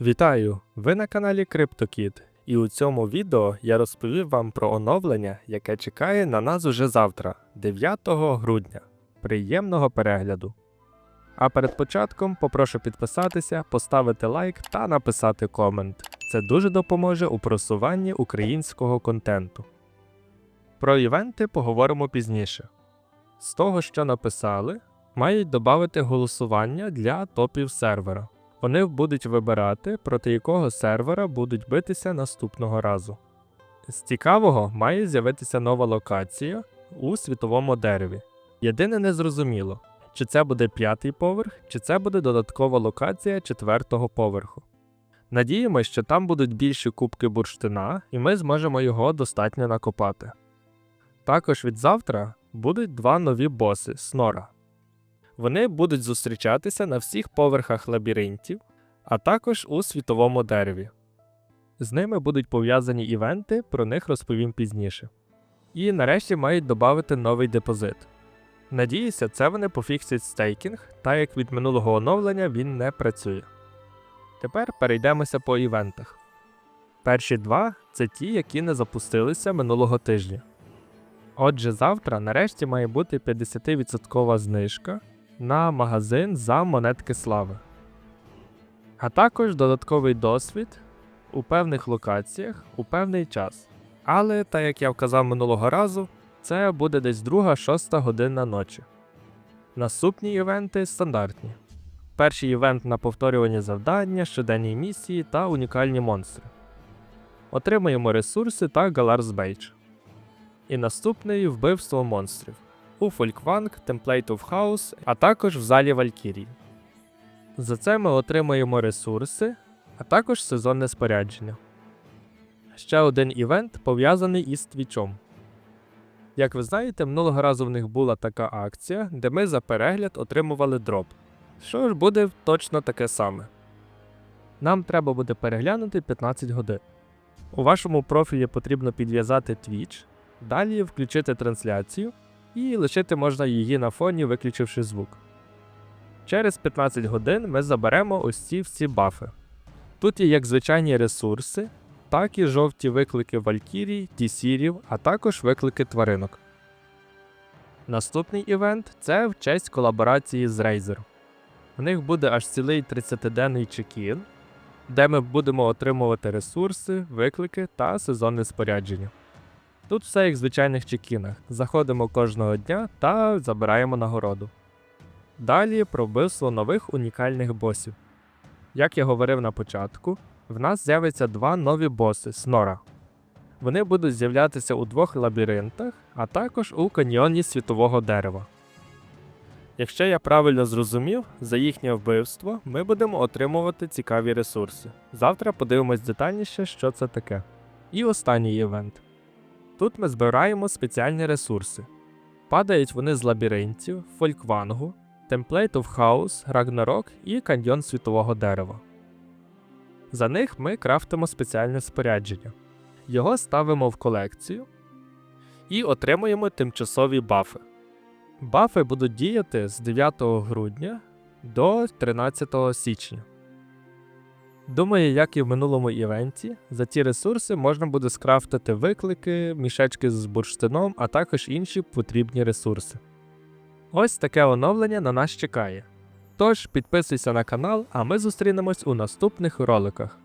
Вітаю! Ви на каналі CryptoKid, і у цьому відео я розповів вам про оновлення, яке чекає на нас уже завтра, 9 грудня. Приємного перегляду! А перед початком попрошу підписатися, поставити лайк та написати комент. Це дуже допоможе у просуванні українського контенту. Про івенти поговоримо пізніше. З того, що написали, мають додати голосування для топів сервера. Вони будуть вибирати, проти якого сервера будуть битися наступного разу. З цікавого має з'явитися нова локація у світовому дереві. Єдине незрозуміло, чи це буде п'ятий поверх, чи це буде додаткова локація четвертого поверху. Надіємось, що там будуть більші кубки бурштина, і ми зможемо його достатньо накопати. Також від завтра будуть два нові боси Снора. Вони будуть зустрічатися на всіх поверхах лабіринтів, а також у світовому дереві. З ними будуть пов'язані івенти, про них розповім пізніше. І нарешті мають додати новий депозит. Надіюся, це вони пофіксять стейкінг, так як від минулого оновлення він не працює. Тепер перейдемося по івентах. Перші два це ті, які не запустилися минулого тижня. Отже, завтра нарешті має бути 50% знижка на магазин за монетки слави. А також додатковий досвід у певних локаціях у певний час. Але, так як я вказав минулого разу, це буде десь друга шоста година ночі. Наступні івенти стандартні. Перший івент на повторювання завдання, щоденні місії та унікальні монстри. Отримаємо ресурси та Галарс Бейдж. І наступний вбивство монстрів у Фолькванг, Template of House, а також в залі Валькірії. За це ми отримаємо ресурси, а також сезонне спорядження. Ще один івент пов'язаний із твічом. Як ви знаєте, минулого разу в них була така акція, де ми за перегляд отримували дроп. Що ж буде точно таке саме. Нам треба буде переглянути 15 годин. У вашому профілі потрібно підв'язати Twitch, далі включити трансляцію і лишити можна її на фоні, виключивши звук. Через 15 годин ми заберемо ось ці всі бафи. Тут є як звичайні ресурси, так і жовті виклики валькірій, дісірів, а також виклики тваринок. Наступний івент це в честь колаборації з Razer. В них буде аж цілий 30-денний чекін, де ми будемо отримувати ресурси, виклики та сезонне спорядження. Тут все як в звичайних чекінах. Заходимо кожного дня та забираємо нагороду. Далі про вбивство нових унікальних босів. Як я говорив на початку, в нас з'явиться два нові боси Снора. Вони будуть з'являтися у двох лабіринтах, а також у каньйоні світового дерева. Якщо я правильно зрозумів, за їхнє вбивство ми будемо отримувати цікаві ресурси. Завтра подивимось детальніше, що це таке. І останній івент. Тут ми збираємо спеціальні ресурси. Падають вони з лабіринтів, фольквангу, Template of House, Ragnarok і каньйон світового дерева. За них ми крафтимо спеціальне спорядження. Його ставимо в колекцію і отримуємо тимчасові бафи. Бафи будуть діяти з 9 грудня до 13 січня. Думаю, як і в минулому івенті, за ті ресурси можна буде скрафтити виклики, мішечки з бурштином, а також інші потрібні ресурси. Ось таке оновлення на нас чекає. Тож підписуйся на канал, а ми зустрінемось у наступних роликах.